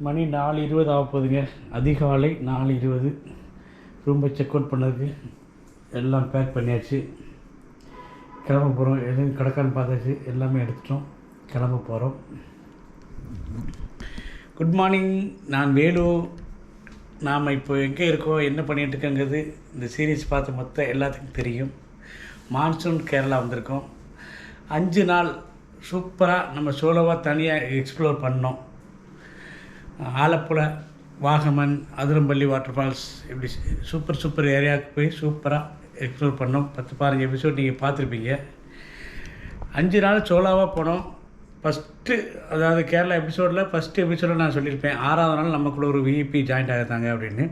மணி நாலு இருபது ஆக போகுதுங்க. அதிகாலை நாலு இருபது. ரொம்ப செக் அவுட் பண்ணதுக்கு எல்லாம் பேக் பண்ணியாச்சு. கிளம்ப போகிறோம் எதுவும் கிடக்கான்னு பார்த்தாச்சு. எல்லாமே எடுத்துட்டோம். கிளம்ப போகிறோம் குட் மார்னிங் நான் வேலு. நாம் இப்போ எங்கே இருக்கோம்? என்ன பண்ணிகிட்ருக்கோங்கிறது இந்த சீரீஸ் பார்த்து மொத்தம் எல்லாத்துக்கும் தெரியும். மான்சூன் கேரளா வந்திருக்கோம். அஞ்சு நாள் சூப்பராக நம்ம சோலோவாக தனியாக எக்ஸ்ப்ளோர் பண்ணோம். ஆலப்புழை வாகமன் அதிரம்பள்ளி வாட்டர் ஃபால்ஸ் இப்படி சூப்பர் சூப்பர் ஏரியாவுக்கு போய் சூப்பராக எக்ஸ்ப்ளோர் பண்ணோம். பத்து பதினஞ்சு எபிசோட் நீங்கள் பார்த்துருப்பீங்க. அஞ்சு நாள் சோலாவாக போனோம். ஃபஸ்ட்டு அதாவது கேரளா எபிசோடில் ஃபஸ்ட்டு எபிசோடில் நான் சொல்லியிருப்பேன் ஆறாவது நாள் நம்ம கூட ஒரு விஇபி ஜாயிண்ட் ஆகிருந்தாங்க அப்படின்னு.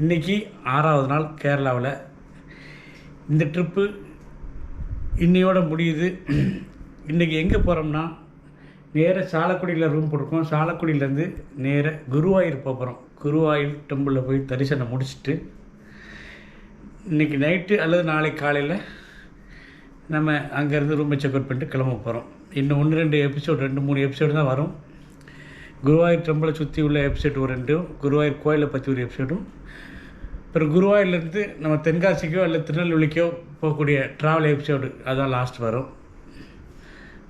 இன்றைக்கி ஆறாவது நாள் கேரளாவில். இந்த ட்ரிப்பு இன்னையோட முடியுது. இன்றைக்கி எங்கே போகிறோம்னா நேராக சாலக்குடியில் ரூம் போட்டிருக்கோம். சாலக்குடியிலேருந்து நேராக குருவாயூர் போக போகிறோம் குருவாயூர் டெம்பிளில் போய் தரிசனம் முடிச்சுட்டு இன்றைக்கி நைட்டு அல்லது நாளைக்கு காலையில் நம்ம அங்கேருந்து ரூமை செக் அவுட் பண்ணிட்டு கிளம்ப போகிறோம் இன்னும் ஒன்று ரெண்டு எபிசோடு ரெண்டு மூணு எபிசோடு தான் வரும். குருவாயூர் டெம்பிளை சுற்றி உள்ள எபிசோடு ஒரு ரெண்டும் குருவாயூர் கோயிலை பற்றி ஒரு எபிசோடும் அப்புறம் குருவாயூர்லேருந்து நம்ம தென்காசிக்கோ அல்லது திருநெல்வேலிக்கோ போகக்கூடிய ட்ராவல் எபிசோடு அதான் லாஸ்ட் வரும்.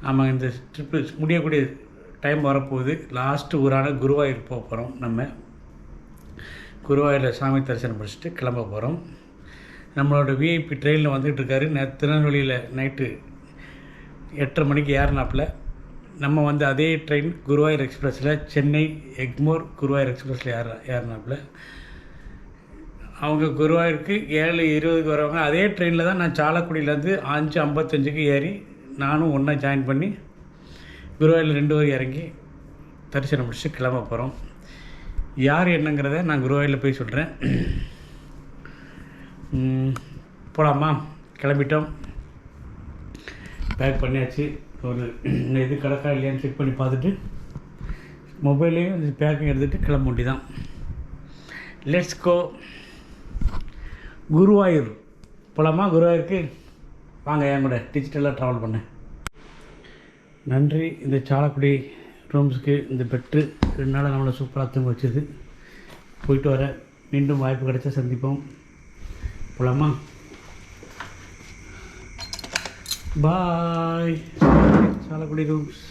நம்ம இந்த ட்ரிப்பு முடியக்கூடிய டைம் வரப்போகுது. லாஸ்ட்டு ஊரான குருவாயூர் போக போகிறோம் நம்ம. குருவாயூரில் சாமி தரிசனம் முடிச்சுட்டு கிளம்ப போகிறோம் நம்மளோட விஐபி ட்ரெயினில் வந்துகிட்டு இருக்காரு. நே திருநெல்வேலியில் நைட்டு எட்டரை மணிக்கு ஏறினாப்புல. நம்ம வந்து அதே ட்ரெயின் குருவாயூர் எக்ஸ்பிரஸில் சென்னை எக்மோர் குருவாயூர் எக்ஸ்பிரஸில் ஏற ஏறினாப்புல. அவங்க குருவாயூருக்கு ஏழு இருபதுக்கு வரவங்க அதே ட்ரெயினில் தான் நான் சாலக்குடியிலேருந்து அஞ்சு ஐம்பத்தஞ்சுக்கு ஏறி நானும் ஒன்றா ஜாயின் பண்ணி குருவாயூரில் ரெண்டு பேரும் இறங்கி தரிசனம் முடிச்சு கிளம்ப போகிறோம் யார் என்னங்கிறத நான் குருவாயூரில் போய் சொல்கிறேன் போகலாமா கிளம்பிட்டோம். பேக் பண்ணியாச்சு. ஒரு இது கிடக்கா இல்லையான்னு செக் பண்ணி பார்த்துட்டு மொபைல்லையும் பேக்கிங் எடுத்துகிட்டு கிளம்ப வேண்டிதான் லெட்ஸ் கோ குருவாயூர். போகலாமா குருவாயூருக்கு? வாங்க என் கூட டிஜிட்டலாக ட்ராவல் பண்ணேன் நன்றி. இந்த சாலக்குடி ரூம்ஸுக்கு இந்த பெட்டு ரெண்டு நாள் நம்மளை சூப்பராக தூங்க வச்சது. போயிட்டு வர. மீண்டும் வாய்ப்பு கிடைச்சா சந்திப்போம். போகலாமா பாய் சாலக்குடி ரூம்ஸ்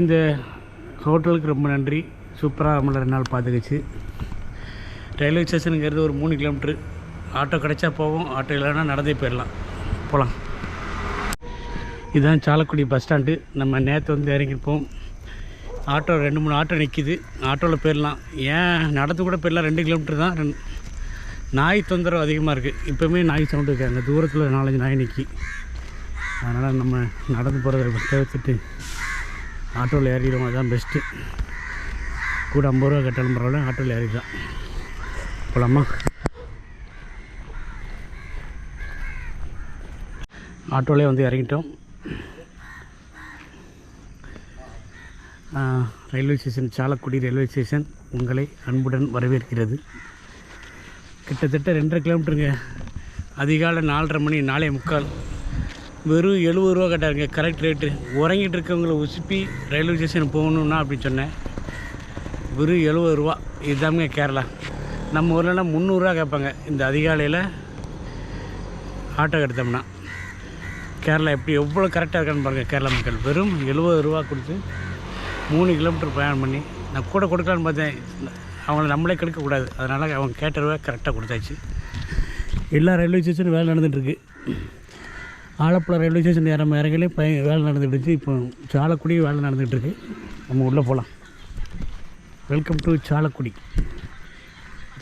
இந்த ஹோட்டலுக்கு ரொம்ப நன்றி. சூப்பராக நம்மளை ரெண்டு நாள் பார்த்துக்கிச்சு. ரயில்வே ஸ்டேஷனுங்கிறது ஒரு மூணு கிலோமீட்ரு ஆட்டோ கிடைச்சா போவோம். ஆட்டோ இல்லைன்னா நடந்தே போயிடலாம். போகலாம். இதுதான் சாலக்குடி பஸ் ஸ்டாண்டு. நம்ம நேற்று வந்து இறங்கியிருப்போம். ஆட்டோ ரெண்டு மூணு ஆட்டோ நிற்கிது ஆட்டோவில் போயிடலாம். ஏன்? நடந்து கூட போயிடலாம். ரெண்டு கிலோமீட்டர் தான். ரெண்டு நாய் தொந்தரவு அதிகமாக இருக்குது இப்போவுமே நாய் சவுண்டு இருக்காங்க தூரத்தில் நாலஞ்சு நாய் நிற்கி அதனால் நம்ம நடந்து போகிறத தவிர்த்துட்டு ஆட்டோவில் ஏறிடுவோம். அதுதான் பெஸ்ட்டு கூட ஐம்பது ரூபா கட்டணும் பரவாயில்ல. ஆட்டோவில் ஏறிடலாம். போகலாமா ஆட்டோவிலே வந்து இறங்கிட்டோம். Railway station Chalakudy railway station உங்களை அன்புடன் வரவேற்கிறது. கிட்டத்தட்ட ரெண்டரை கிலோமீட்டருங்க. அதிகாலை நாலரை மணி நாலே முக்கால். வெறும் எழுபது ரூபா கட்டாருங்க கரெக்ட் ரேட்டு உறங்கிட்டு இருக்கவங்கள உசுப்பி ரயில்வே ஸ்டேஷன் போகணுன்னா அப்படின்னு சொன்னேன். வெறும் எழுபது ரூபா. இதுதாங்க கேரளா. நம்ம ஊர்லலாம் முந்நூறுரூவா கேட்பாங்க. இந்த அதிகாலையில் ஆட்டோ எடுத்தோம்னா. கேரளா எப்படி எவ்வளோ கரெக்டாக இருக்கான்னு பாருங்கள் கேரளா மக்கள். வெறும் எழுபது ரூபா கொடுத்து மூணு கிலோமீட்டர் பயணம் பண்ணி நான் கூட கொடுக்கலான்னு பார்த்தேன். அவங்கள நம்மளே கெடுக்கக்கூடாது அதனால் அவங்க கேட்ட ரூபா கரெக்டாக கொடுத்தாச்சு. எல்லா ரயில்வே ஸ்டேஷனும் வேலை நடந்துகிட்ருக்கு ஆலப்புழா ரயில்வே ஸ்டேஷன் இறம இறங்கலே பய வேலை நடந்துகிட்டு இப்போ சாலக்குடி வேலை நடந்துகிட்ருக்கு நம்ம உள்ளே போகலாம் வெல்கம் டு சாலக்குடி.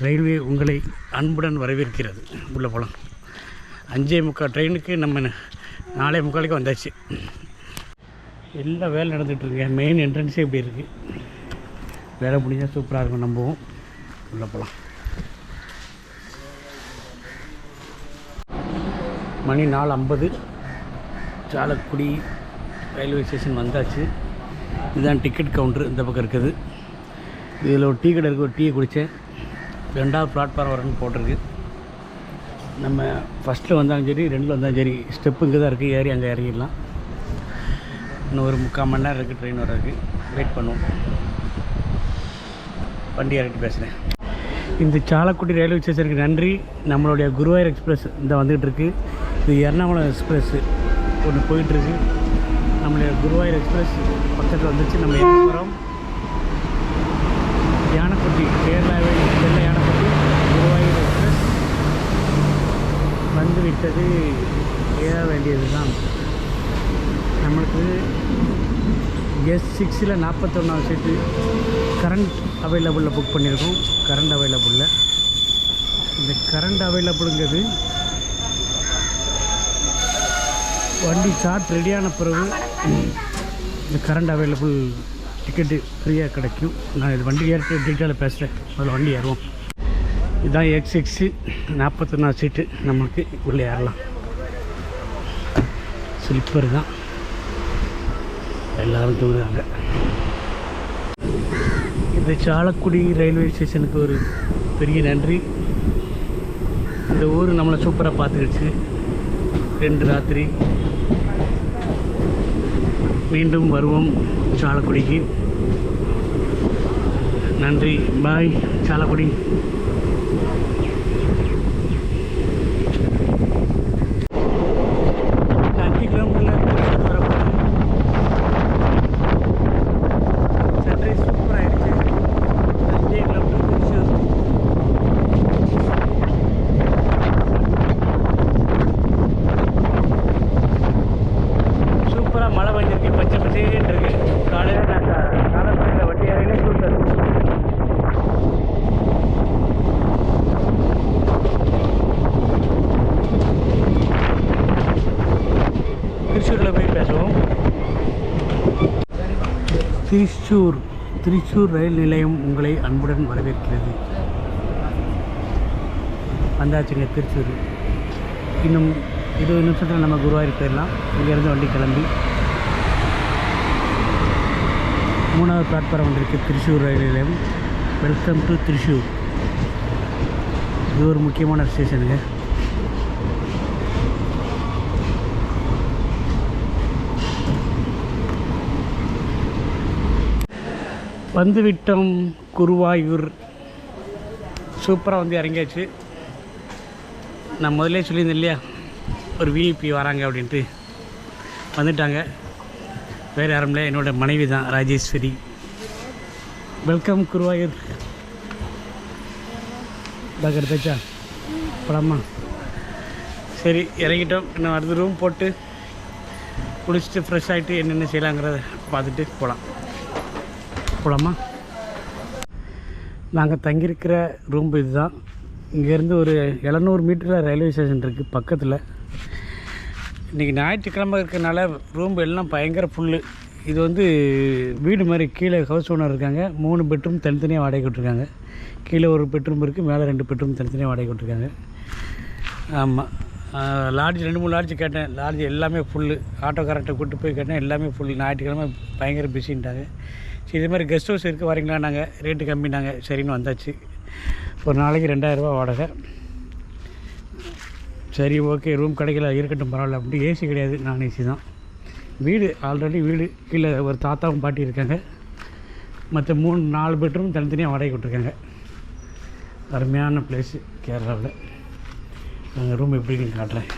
ரயில்வே உங்களை அன்புடன் வரவேற்கிறது. உள்ளே போகலாம் அஞ்சே முக்கால் ட்ரெயினுக்கு நம்ம நாலே முக்காலுக்கு வந்தாச்சு. எல்லாம் வேலை நடந்துகிட்ருங்க மெயின் என்ட்ரன்ஸே இப்படி இருக்குது வேலை முடிஞ்சால் சூப்பராக இருக்கும். நம்பவும் உள்ளே போகலாம் மணி நாலு ஐம்பது. சாலக்குடி ரயில்வே ஸ்டேஷன் வந்தாச்சு. இதுதான் டிக்கெட் கவுண்ட்ரு இந்த பக்கம் இருக்குது. இதில் ஒரு டீ கடை இருக்குது ஒரு டீயை குடித்தேன் ரெண்டாவது பிளாட்ஃபார்ம் வரேன்னு போட்டிருக்கு. நம்ம ஃபஸ்ட்டில் வந்தாலும் சரி ரெண்டில் வந்தாலும் சரி ஸ்டெப்பு இங்கே தான் இருக்குது ஏறி அங்கே இறங்கிடலாம். இன்னும் ஒரு முக்கால் மணி நேரம் இருக்குது ட்ரெயின் வர்றதுக்கு. வெயிட் பண்ணுவோம். வண்டி இறக்கி பேசுகிறேன் இந்த சாலக்குடி ரயில்வே ஸ்டேஷனுக்கு நன்றி. நம்மளுடைய குருவாயூர் எக்ஸ்பிரஸ் இந்த வந்துகிட்டு இருக்குது இது எர்ணாகுளம் எக்ஸ்பிரஸ்ஸு ஒன்று போயிட்டுருக்கு நம்மளுடைய குருவாயூர் எக்ஸ்பிரஸ் பக்கத்தில் வந்துச்சு நம்ம எங்கே போகிறோம் அடுத்தது ஏற வேண்டியது தான் நம்மளுக்கு எஸ் சிக்ஸில் நாற்பத்தொன்னாவது சீட்டு கரண்ட் அவைலபிளில் புக் பண்ணியிருக்கோம். கரண்ட் அவைலபிளில் இந்த கரண்ட் அவைலபிளுங்கிறது வண்டி சார்ட் ரெடியான பிறகு இந்த கரண்ட் அவைலபிள் டிக்கெட்டு ஃப்ரீயாக கிடைக்கும். நான் இது வண்டி ஏறிட்டு டீட்டெயிலாக பேசுகிறேன் அதில் வண்டி ஏறுவோம். இதுதான் எக்ஸ் சிக்ஸு நாற்பத்தொன்னாவது சீட்டு. நமக்கு உள்ளே ஏறலாம். ஸ்லிப்பர் தான். எல்லோரும் தூங்குறாங்க. இந்த சாலக்குடி ரயில்வே ஸ்டேஷனுக்கு ஒரு பெரிய நன்றி. இந்த ஊர் நம்மளை சூப்பராக பார்த்துக்கிடுச்சு. ரெண்டு ராத்திரி. மீண்டும் வருவோம் சாலக்குடிக்கு. நன்றி. பாய் சாலக்குடி அஞ்சு கிலோமீட்டரில் சன்ரைஸ் சூப்பர் ஆயிடுச்சு அஞ்சே கிலோமீட்டர் திருச்சூர் சூப்பராக மழை பெஞ்சிருக்கு இருக்கு காலையில் நான் காலப்படையில் வண்டி ஏறையிலே சூப்பர் திருச்சூரில் போய் பேசுவோம். திருச்சூர் திருச்சூர் ரயில் நிலையம் உங்களை அன்புடன் வரவேற்கிறது. வந்தாச்சுங்க திருச்சூர். இன்னும் இருபது நிமிஷத்தில் நம்ம குருவாயூர் போயிடலாம். இங்கேருந்து வண்டி கிளம்பி மூணாவது பிளாட்ஃபார்ம் வந்திருக்கு திருச்சூர் ரயில் நிலையம் வெல்கம் டு திருச்சூர் இது ஒரு முக்கியமான ஸ்டேஷனுங்க வந்துவிட்டோம் குருவாயூர். சூப்பராக வந்து இறங்கியாச்சு. நான் முதல்ல சொல்லியிருந்தேன் இல்லையா? ஒரு விஐபி வராங்க அப்படின்ட்டு. வந்துட்டாங்க. வேறு யாரும் இல்லை என்னோடய மனைவி தான் ராஜேஸ்வரி. வெல்கம் குருவாயூர். பேக் எடுத்தாச்சா போலாமா? சரி இறங்கிட்டோம். இன்னும் அடுத்த ரூம் போட்டு குளிச்சுட்டு ஃப்ரெஷ் ஆகிட்டு என்னென்ன செய்யலாங்கிறத பார்த்துட்டு போகலாம் போகலாமா நாங்கள் தங்கியிருக்கிற ரூம் இதுதான். இங்கேருந்து ஒரு எழுநூறு மீட்டரில் ரயில்வே ஸ்டேஷன் இருக்குது பக்கத்தில். இன்றைக்கி ஞாயிற்றுக்கிழமை இருக்கிறனால ரூம் எல்லாம் பயங்கர ஃபுல்லு இது வந்து வீடு மாதிரி கீழே ஹவுஸ் ஓனர் இருக்காங்க. மூணு பெட்ரூம் தனித்தனியாக வாடகை விட்ருக்காங்க கீழே ஒரு பெட்ரூம் இருக்குது மேலே ரெண்டு பெட்ரூம் தனித்தனியாக வாடகை விட்ருக்காங்க ஆமாம் லாட்ஜ் ரெண்டு மூணு லாட்ஜ் கேட்டேன். லாட்ஜ் எல்லாமே ஃபுல்லு ஆட்டோக்காரர்கிட்ட கூப்பிட்டு போய் கேட்டேன். எல்லாமே ஃபுல் ஞாயிற்றுக்கிழமை பயங்கர பிஸின்ட்டாங்க சரி இது மாதிரி கெஸ்ட் ஹவுஸ் இருக்குது வரீங்களா நாங்கள் ரேட்டு கம்மினாங்க சரின்னு வந்தாச்சு. ஒரு நாளைக்கு ரெண்டாயிரரூபா வாடகை. சரி ஓகே ரூம் கிடைக்கல இருக்கட்டும் பரவாயில்ல. அப்படி ஏசி கிடையாது. நான் ஏசி தான். வீடு ஆல்ரெடி வீடு. கீழே ஒரு தாத்தாவும் பாட்டி இருக்காங்க. மற்ற மூணு நாலு பெட்ரூம் தனித்தனியாக வாடகை விட்ருக்காங்க அருமையான பிளேஸு கேரளாவில். நாங்கள் ரூம் எப்படி காட்டுறேன்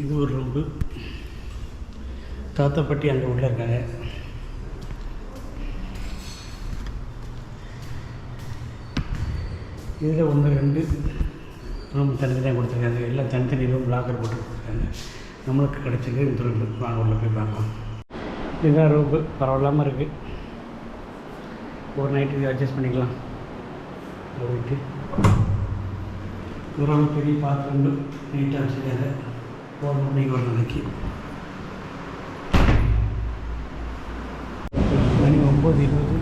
இது ஒரு ரூம்பு தாத்தா அங்கே உள்ளே இருக்காங்க. இதில் ஒன்று ரெண்டு ரூம் தனித்தனியாக கொடுத்துருக்காங்க. எல்லாம் தனித்தனி ரூம் லாக்கர் போட்டு கொடுத்துருக்காங்க. நம்மளுக்கு கிடச்சிருக்கு இந்த ரூம் வாங்க உள்ள போய் பார்க்கலாம். இதுதான் ரூம் பரவாயில்லாமல் இருக்குது ஒரு நைட்டு அட்ஜஸ்ட் பண்ணிக்கலாம். போயிட்டு ஒரு பெரிய பாத்ரூம் நீட்டாக வச்சுருக்காங்க. போகணும் நீங்கள் ஒரு நாளைக்கு மணி ஒம்பது இருபது.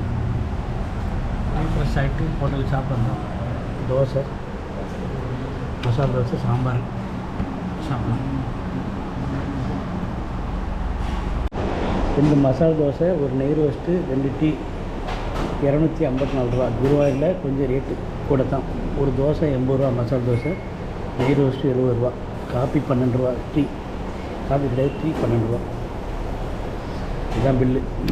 ஃப்ரெஷ் ஆகிட்டு ஹோட்டல் சாப்பிட்றோம் தோசை. மசாலா தோசை சாம்பார். சாப்பிடலாம் ரெண்டு மசாலா தோசை ஒரு நெய் ரோஸ்ட்டு ரெண்டு டீ. இரநூத்தி ஐம்பத்தி நாலு ரூபா. குருவாயூரில் கொஞ்சம் ரேட்டு கூட தான் ஒரு தோசை எண்பது ரூபா மசாலா தோசை. நெய் ரோஸ்ட்டு எழுபது ரூபா. காப்பி பன்னெண்டு ரூபா டீ. காப்பி கிடையாது டீ பன்னெண்டு ரூபா. இதுதான் பில்லு